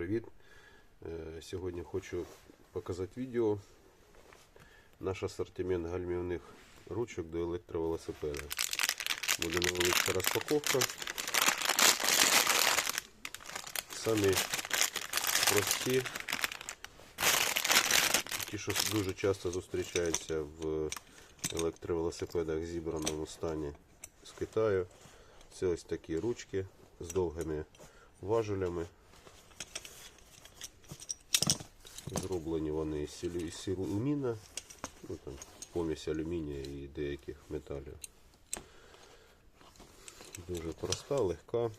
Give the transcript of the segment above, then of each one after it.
привіт! Е, Сьогодні хочу показати відео. Наш асортимент гальмівних ручок до електровелосипеда. Буде невеличка розпаковка. Самі прості, ті, що дуже часто зустрічаються в електровелосипедах зібраному стані з Китаю. Це ось такі ручки з довгими важелями. Зроблені вони із силуміна, ну, там, помість алюмінія і деяких металів. Дуже проста, легка.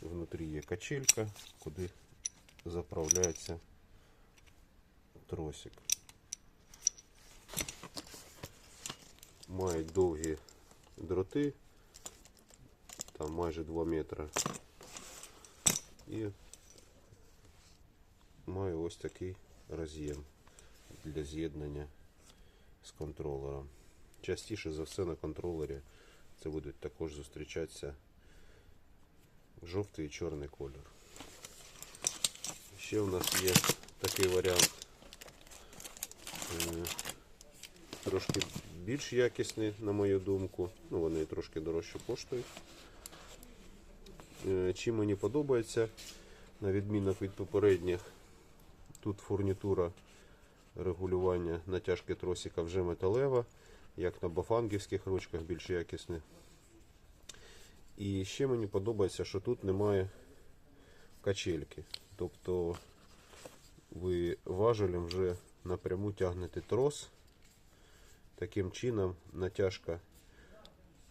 Внутрі є качелька, куди заправляється тросик. Мають довгі дроти, там майже 2 метри. І маю ось такий роз'єм для з'єднання з контролером. Частіше за все на контролері це будуть також зустрічатися жовтий і чорний колір. Ще у нас є такий варіант. е, Трошки більш якісний, на мою думку. Ну, вони трошки дорожче коштують. Е, Чим мені подобається, на відмінок від попередніх, тут фурнітура регулювання натяжки тросика вже металева, як на бафангівських ручках більш якісне. І ще мені подобається, що тут немає качельки. Тобто ви важелем вже напряму тягнете трос. Таким чином натяжка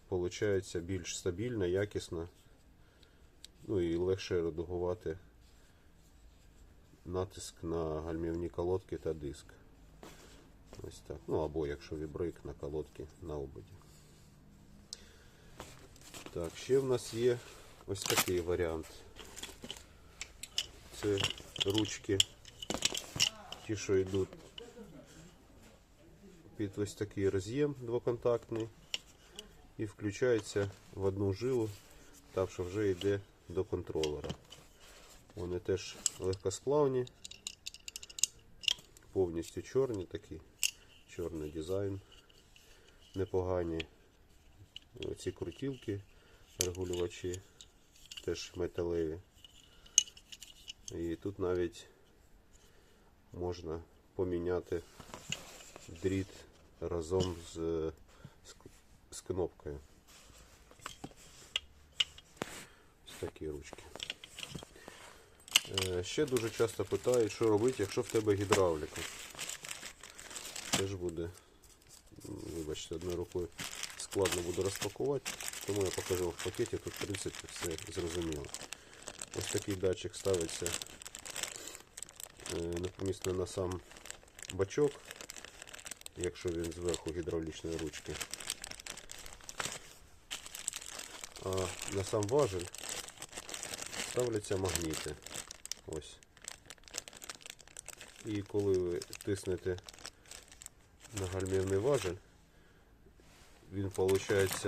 виходить більш стабільна, якісна. Ну і легше редагувати натиск на гальмівні колодки та диск. Ось так. Ну або якщо вібрейк на колодки на ободі. Так, ще в нас є ось такий варіант. Це ручки, ті, що йдуть під ось такий роз'єм двоконтактний і включається в одну жилу, так що вже йде до контролера. Вони теж легкосплавні, повністю чорні такі, чорний дизайн, непогані. Ці крутілки, регулювачі теж металеві. І тут навіть можна поміняти дріт разом з, з, з кнопкою. Ось такі ручки. Е, Ще дуже часто питають, що робити, якщо в тебе гідравліка. Теж буде, вибачте, одною рукою складно буде розпакувати, тому я покажу в пакеті, тут в принципі все зрозуміло. Ось такий датчик ставиться е, напомісно на сам бачок, якщо він зверху гідравлічної ручки. А на сам важель ставляться магніти. Ось. І коли ви тиснете на гальмівний важель, він, виходить,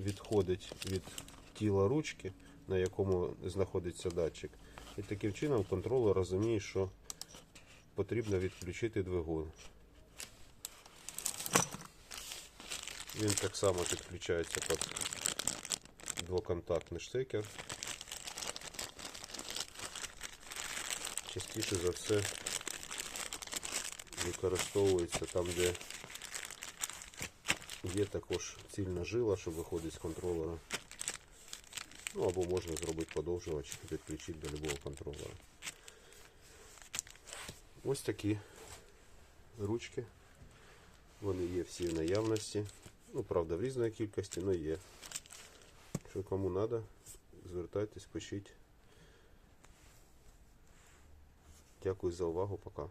відходить від тіла ручки, на якому знаходиться датчик. І таким чином контролер розуміє, що потрібно відключити двигун. Він так само підключається під двоконтактний штекер. Частіше за все використовується там, де є також цільна жила, що виходить з контролера. Ну або можна зробити подовжувач і підключити до любого контролера. Ось такі ручки. Вони є всі в наявності. Ну, правда, в різної кількості, але є. Якщо кому треба, звертайтесь, пишіть. Дякую за увагу, пока.